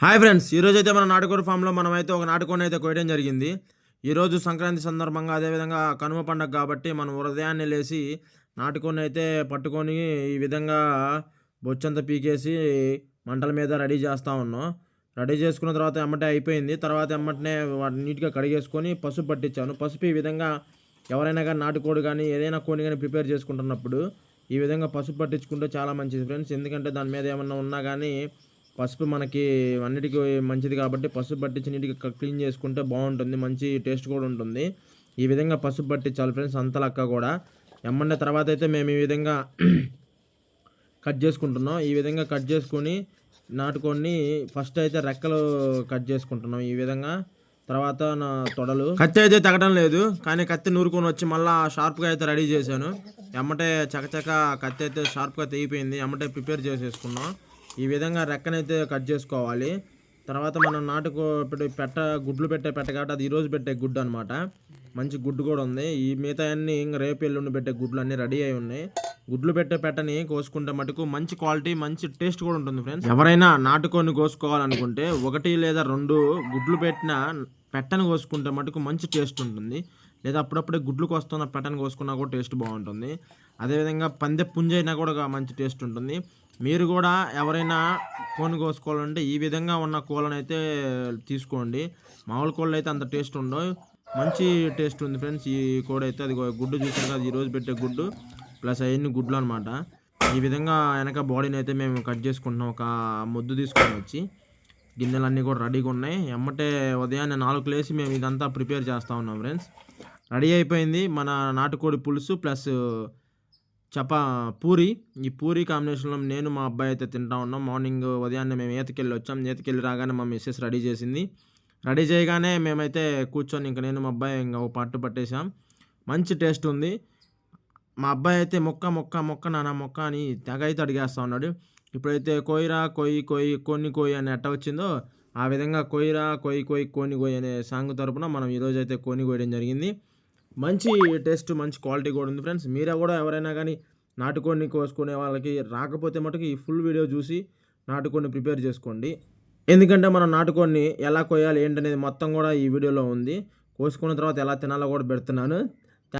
Hi friends ఈరోజు అయితే మన నాటుకోడి ఫామ్లో మనం అయితే ఒక నాటుకోడిని అయితే కోయడం జరిగింది ఈరోజు సంక్రాంతి సందర్భంగా అదేవిధంగా కనుమ పండగ కాబట్టి మనం ఉదయాన్నే లేచి నాటుకోడిని అయితే పట్టుకొని ఈ విధంగా బొచ్చంత పీకేసి మంటల మీద రెడీ చేస్తూ ఉన్నాం. రెడీ చేసుకున్న తర్వాత ఎమ్మటే అయిపోయింది. తర్వాత ఎమ్మటనే వాటిని నీట్గా కడిగేసుకొని పసుపు పట్టించాను. పసుపు ఈ విధంగా ఎవరైనా కానీ నాటుకోడి కానీ ఏదైనా కోడి కానీ ప్రిపేర్ చేసుకుంటున్నప్పుడు ఈ విధంగా పసుపు పట్టించుకుంటే చాలా మంచిది ఫ్రెండ్స్. ఎందుకంటే దాని మీద ఏమన్నా ఉన్నా కానీ పసుపు మనకి అన్నిటికీ మంచిది కాబట్టి పసుపు పట్టించి నీటికి క్లీన్ చేసుకుంటే బాగుంటుంది. మంచి టేస్ట్ కూడా ఉంటుంది. ఈ విధంగా పసుపు పట్టించాలి ఫ్రెండ్స్ అంతలక్క కూడా. ఎమ్మండే తర్వాత అయితే మేము ఈ విధంగా కట్ చేసుకుంటున్నాం. ఈ విధంగా కట్ చేసుకొని నాటుకొని ఫస్ట్ అయితే రెక్కలు కట్ చేసుకుంటున్నాం ఈ విధంగా. తర్వాత నా తొడలు. కత్తి అయితే తగ్గడం లేదు కానీ కత్తి నూరుకొని వచ్చి మళ్ళీ షార్ప్గా అయితే రెడీ చేశాను. ఎమ్మటే చకచక కత్తి అయితే షార్ప్గా తెగిపోయింది. ఎమ్మటే ప్రిపేర్ చేసేసుకున్నాం. ఈ విధంగా రెక్కనైతే కట్ చేసుకోవాలి. తర్వాత మనం నాటుకో పెట్ట గుడ్లు పెట్టే పెట్ట కాబట్టి అది ఈరోజు పెట్టే గుడ్డు అనమాట మంచి గుడ్డు కూడా ఉంది. ఈ మిగతా అన్నీ ఇంకా రేపు ఎల్లుండి పెట్టే గుడ్లు అన్నీ రెడీ అయి ఉన్నాయి. గుడ్లు పెట్టే పెట్టని కోసుకుంటే మటుకు మంచి క్వాలిటీ మంచి టేస్ట్ కూడా ఉంటుంది ఫ్రెండ్స్. ఎవరైనా నాటుకొని కోసుకోవాలనుకుంటే ఒకటి లేదా రెండు గుడ్లు పెట్టిన పెట్టని కోసుకుంటే మటుకు మంచి టేస్ట్ ఉంటుంది. లేదా అప్పుడప్పుడే గుడ్లు కోస్తున్న పెట్టని కోసుకున్నా కూడా టేస్ట్ బాగుంటుంది. అదేవిధంగా పందె పుంజైనా కూడా మంచి టేస్ట్ ఉంటుంది. మీరు కూడా ఎవరైనా కోని కోసుకోవాలంటే ఈ విధంగా ఉన్న కోళ్ళని అయితే తీసుకోండి. మామూలు కోళ్ళు అయితే అంత టేస్ట్ ఉండవు. మంచి టేస్ట్ ఉంది ఫ్రెండ్స్. ఈ కోడి అయితే అది గుడ్డు చూసాను కదా ఈరోజు పెట్టే గుడ్డు. ప్లస్ అవన్నీ గుడ్లు అనమాట ఈ విధంగా వెనక బాడీని అయితే మేము కట్ చేసుకుంటున్నాం. ఒక ముద్దు తీసుకొని వచ్చి గిన్నెలన్నీ కూడా రెడీగా ఉన్నాయి. ఎమ్మటే ఉదయాన్నే నాలుగు లేసి మేము ఇదంతా ప్రిపేర్ చేస్తూ ఉన్నాం ఫ్రెండ్స్. రెడీ అయిపోయింది మన నాటుకోడి పులుసు ప్లస్ చపా పూరి. ఈ పూరి కాంబినేషన్లో నేను మా అబ్బాయి అయితే తింటా ఉన్నాం. మార్నింగ్ ఉదయాన్నే మేము ఈతకెళ్ళి వచ్చాం. ఈతకెళ్ళి రాగానే మా మిస్సెస్ రెడీ చేసింది. రెడీ చేయగానే మేమైతే కూర్చొని ఇంకా నేను మా అబ్బాయి ఇంకా ఒక పట్టు పట్టేసాం మంచి టేస్ట్ ఉంది. మా అబ్బాయి అయితే మొక్క మొక్క మొక్క నాన్న మొక్క అని తెగ అయితే అడిగేస్తా ఉన్నాడు. ఇప్పుడైతే కొయ్యిరా కొయ్యి కొయ్యి కొన్ని కొయ్యి అని ఎట్ట వచ్చిందో ఆ విధంగా కొయ్యిరా కొయ్యి కొయ్యి కోని కొయ్యి అనే సాంగ్ తరపున మనం ఈరోజు అయితే కోని కోయడం జరిగింది. మంచి టేస్ట్ మంచి క్వాలిటీ కూడా ఉంది ఫ్రెండ్స్. మీరే కూడా ఎవరైనా కానీ నాటుకోడిని కోసుకునే వాళ్ళకి రాకపోతే మటుకు ఈ ఫుల్ వీడియో చూసి నాటుకోడిని ప్రిపేర్ చేసుకోండి. ఎందుకంటే మనం నాటుకోడిని ఎలా కోయాలి ఏంటనేది మొత్తం కూడా ఈ వీడియోలో ఉంది. కోసుకున్న తర్వాత ఎలా తినాలో కూడా పెడుతున్నాను.